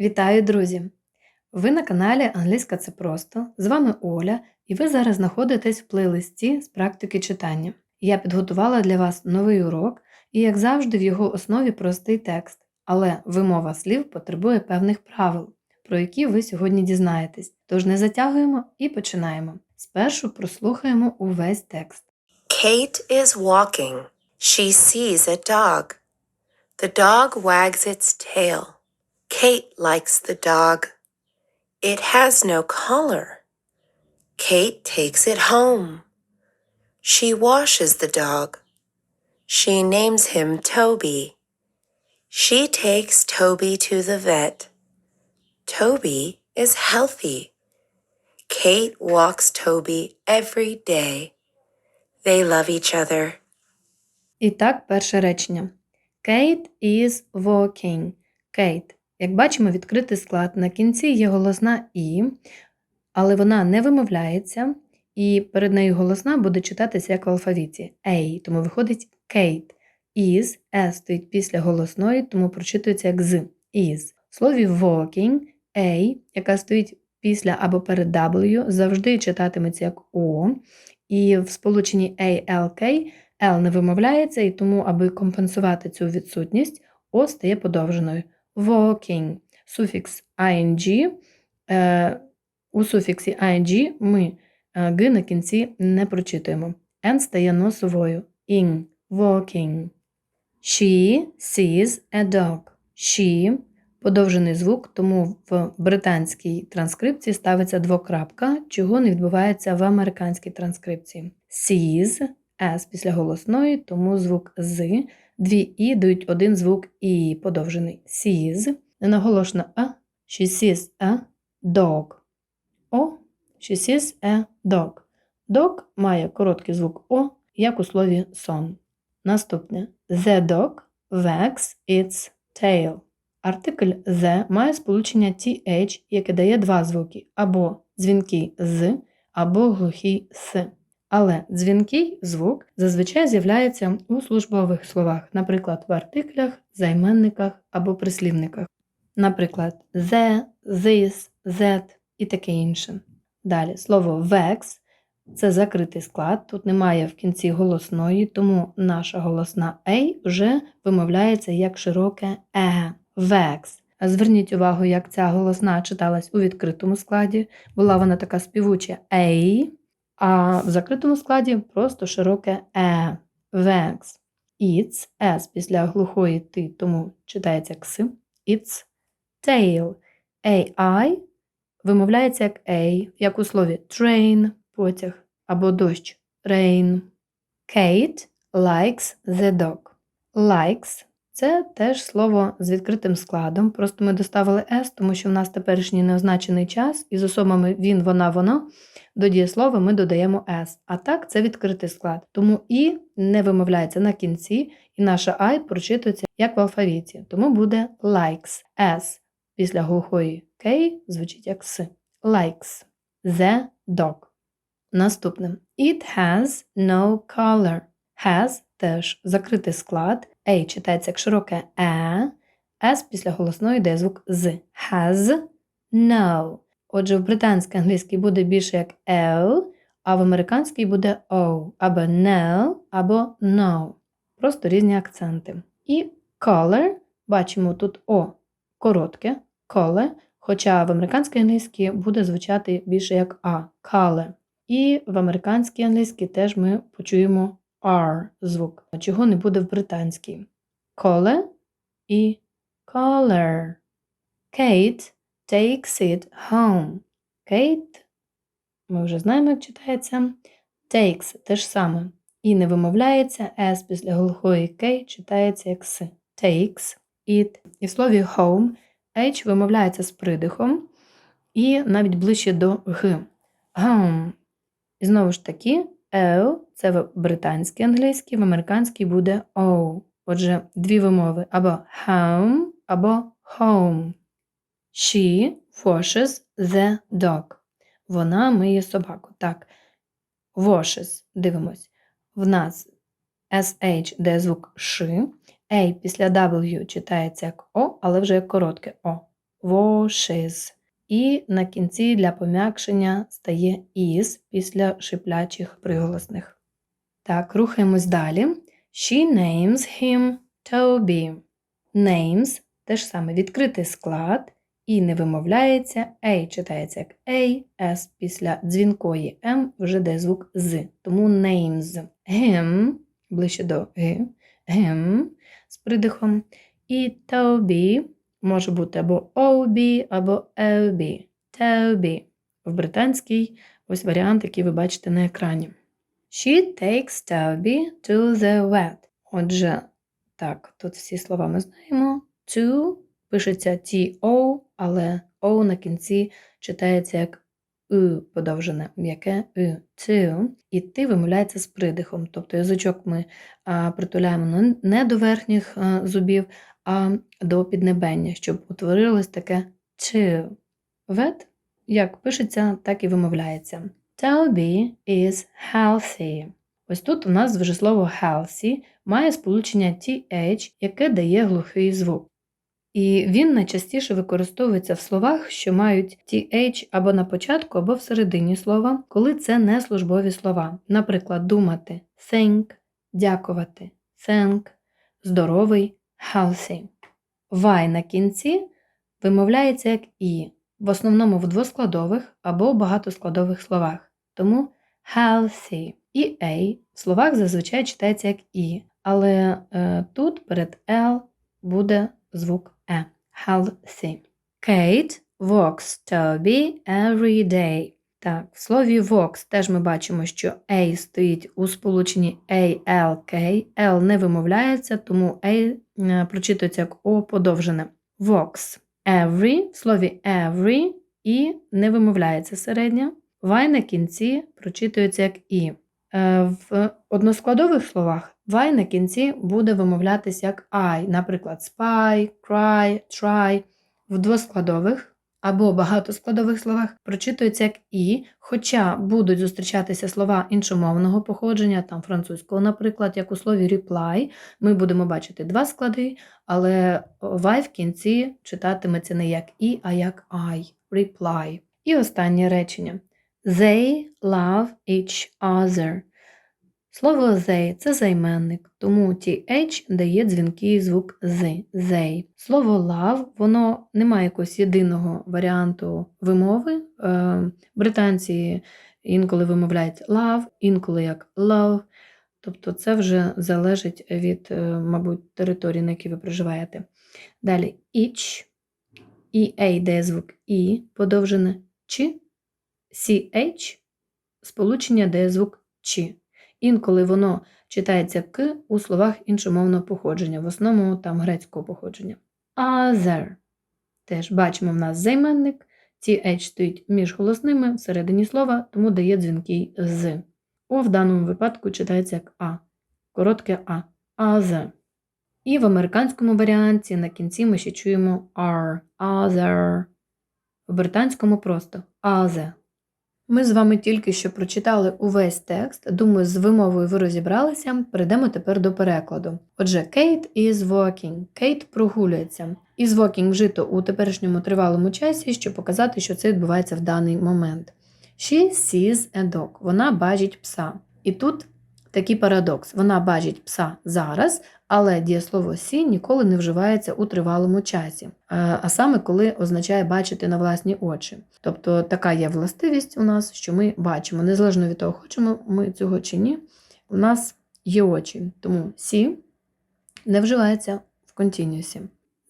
Вітаю, друзі! Ви на каналі Англійська це просто. З вами Оля, і ви зараз знаходитесь в плейлисті з практики читання. Я підготувала для вас новий урок, і, як завжди, в його основі простий текст, але вимова слів потребує певних правил, про які ви сьогодні дізнаєтесь. Тож не затягуємо і починаємо. Спершу прослухаємо увесь текст. Kate is walking. She sees a dog. The dog wags its tail. Kate likes the dog. It has no collar. Kate takes it home. She washes the dog. She names him Toby. She takes Toby to the vet. Toby is healthy. Kate walks Toby every day. They love each other. І так, перше речення. Kate is walking. Kate. Як бачимо, відкритий склад. На кінці є голосна І, але вона не вимовляється, і перед нею голосна буде читатися як в алфавіті A, тому виходить Kate. Is, S стоїть після голосної, тому прочитується як з. Is. В слові walking A, яка стоїть після або перед W, завжди читатиметься як O. І в сполученні ALK L не вимовляється, і тому, аби компенсувати цю відсутність, O стає подовженою. Walking. Суфікс ing. Е, у суфіксі ing ми е, г на кінці не прочитуємо. N стає носовою. In. Walking. She sees a dog. She подовжений звук, тому в британській транскрипції ставиться двокрапка, чого не відбувається в американській транскрипції. Sees S після голосної, тому звук з. Дві і дають один звук і подовжений. Sees. Ненаголошена а. She sees a dog. О. She sees a dog. Dog має короткий звук О, як у слові сон. Наступне. The dog wags its tail. Артикль the має сполучення th, яке дає два звуки, або дзвінкий з, або глухий с. Але дзвінкий звук зазвичай з'являється у службових словах, наприклад, в артиклях, займенниках або прислівниках. Наприклад, the, this, that і таке інше. Далі слово vex це закритий склад, тут немає в кінці голосної, тому наша голосна A вже вимовляється як широке е. Vex. Зверніть увагу, як ця голосна читалась у відкритому складі. Була вона така співуча A, а в закритому складі просто широке е. Vex. It's S після глухої ти, тому читається як С. It's tail. AI вимовляється як A, як у слові train потяг або дощ rain. Kate likes the dog. Likes це теж слово з відкритим складом. Просто ми доставили S, тому що в нас теперішній неозначений час, і з особами він, вона, воно до дієслова ми додаємо S. А так це відкритий склад. Тому І не вимовляється на кінці, і наша I прочитується як в алфавіті. Тому буде likes. S після глухої K звучить як С. Likes. The dog. Наступне. It has no color. Has теж закритий склад. A читається як широке е. S після голосної йде звук з. Has no. Отже, в британській англійській буде більше як L, а в американській буде O, або no, або no. Просто різні акценти. І color, бачимо тут O коротке, color, хоча в американській англійській буде звучати більше як A, color. І в американській англійській теж ми почуємо R звук, чого не буде в британській. Color і color. Kate takes it home. Kate, ми вже знаємо, як читається. Takes те ж саме. І не вимовляється S після глухої K читається як С. Takes it. І в слові home H вимовляється з придихом і навіть ближче до Г. Home. І знову ж таки, L це в британській англійській, в американській буде O. Отже, дві вимови або home, або home. She washes the dog. Вона миє собаку. Так. Washes. Дивимось. В нас SH де звук Ш. A після W читається як О, але вже як коротке О. washes. І на кінці для пом'якшення стає is після шиплячих приголосних. Так, рухаємось далі. She names him Toby. Names теж саме відкритий склад і не вимовляється. A читається як A, S після дзвінкої M вже де звук з. Тому names. Him ближче до Г. Him з придихом. І Toby може бути або OB, або LB. Toby. В британській ось варіант, який ви бачите на екрані. She takes Toby to the vet. Отже, так, тут всі слова ми знаємо. To пишеться T-O, але O на кінці читається як U подовжене, м'яке U. To. І ти вимовляється з придихом. Тобто язичок ми а, притуляємо не до верхніх а, зубів, а до піднебення, щоб утворилось таке to. Vet, як пишеться, так і вимовляється. Toby is healthy. Ось тут у нас вже слово healthy має сполучення th, яке дає глухий звук. І він найчастіше використовується в словах, що мають th або на початку, або всередині слова, коли це не службові слова. Наприклад, думати think, дякувати, thank, здоровий, healthy. Y на кінці вимовляється як і, в основному в двоскладових або багатоскладових словах. Тому healthy. І A в словах зазвичай читається як і, але е, тут перед L буде звук E. Healthy. Kate walks Toby every day. Так, в слові walks теж ми бачимо, що A стоїть у сполученні ALK. L не вимовляється, тому A е, прочитується як О подовжене. Walks. Every в слові every і не вимовляється середня. Y на кінці прочитується як І. Е, В односкладових словах Y на кінці буде вимовлятися як I, наприклад, spy, cry, try. В двоскладових або багатоскладових словах прочитується як І, хоча будуть зустрічатися слова іншомовного походження, там французького, наприклад, як у слові reply, ми будемо бачити два склади, але Y в кінці читатиметься не як І, а як I, reply. І останнє речення. They love each other. Слово they це займенник, тому th дає дзвінкий звук з they. Слово love, воно не має якогось єдиного варіанту вимови. Е, Британці інколи вимовляють love, інколи як love. Тобто це вже залежить від, е, мабуть, території, на якій ви проживаєте. Далі each, EA дає звук і, подовжене чи, CH, сполучення дає звук чи. Інколи воно читається к у словах іншомовного походження, в основному там грецького походження. Other. Теж бачимо в нас займенник. TH стоїть між голосними всередині слова, тому дає дзвінкий з. О в даному випадку читається як А. Коротке А. Other. І в американському варіанті на кінці ми ще чуємо R. Other. В британському просто other. Ми з вами тільки що прочитали увесь текст. Думаю, з вимовою ви розібралися. Перейдемо тепер до перекладу. Отже, Kate is walking. Кейт прогулюється. Is walking вжито у теперішньому тривалому часі, щоб показати, що це відбувається в даний момент. She sees a dog. Вона бачить пса. І тут такий парадокс. Вона бачить пса зараз, але дієслово see ніколи не вживається у тривалому часі, а саме коли означає бачити на власні очі. Тобто така є властивість у нас, що ми бачимо, незалежно від того, хочемо ми цього чи ні, у нас є очі. Тому see не вживається в континюсі.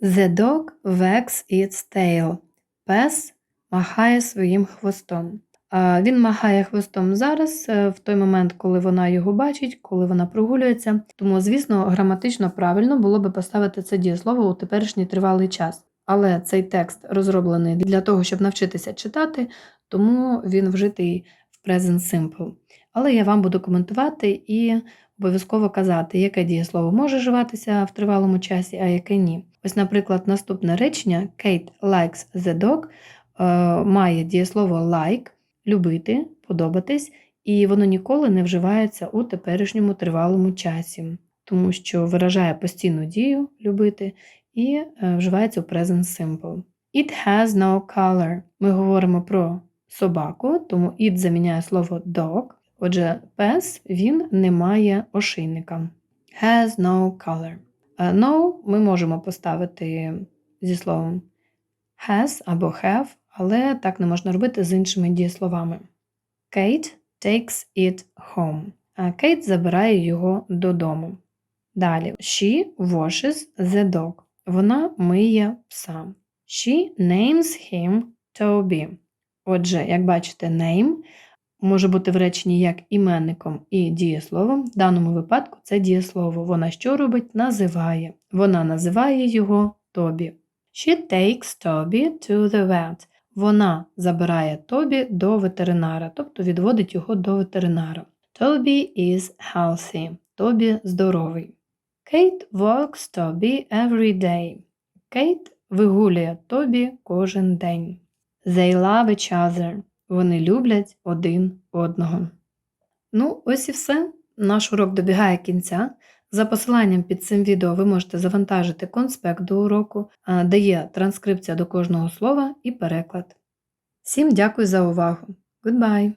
The dog wags its tail. Пес махає своїм хвостом. Він махає хвостом зараз, е, в той момент, коли вона його бачить, коли вона прогулюється. Тому, звісно, граматично правильно було би поставити це дієслово у теперішній тривалий час. Але цей текст розроблений для того, щоб навчитися читати, тому він вжитий в Present Simple. Але я вам буду коментувати і обов'язково казати, яке дієслово може вживатися в тривалому часі, а яке ні. Ось, наприклад, наступне речення Kate likes the dog е, має дієслово like любити, подобатись, і воно ніколи не вживається у теперішньому тривалому часі, тому що виражає постійну дію любити і е, вживається у Present Simple. It has no color. Ми говоримо про собаку, тому it заміняє слово dog. Отже, пес він не має ошейника. Has no color. Е, No ми можемо поставити зі словом has або have, але так не можна робити з іншими дієсловами. Kate takes it home. А Кейт забирає його додому. Далі. She washes the dog. Вона миє пса. She names him Toby. Отже, як бачите, name може бути в реченні як іменником і дієсловом. В даному випадку це дієслово. Вона що робить? Називає. Вона називає його Тобі. She takes Toby to the vet. Вона забирає Тобі до ветеринара, тобто відводить його до ветеринара. Toby is healthy. Тобі здоровий. Kate walks Toby every day. Кейт вигулює Тобі кожен день. They love each other. Вони люблять один одного. Ну, ось і все. Наш урок добігає кінця. За посиланням під цим відео ви можете завантажити конспект до уроку, де є транскрипція до кожного слова і переклад. Всім дякую за увагу. Goodbye!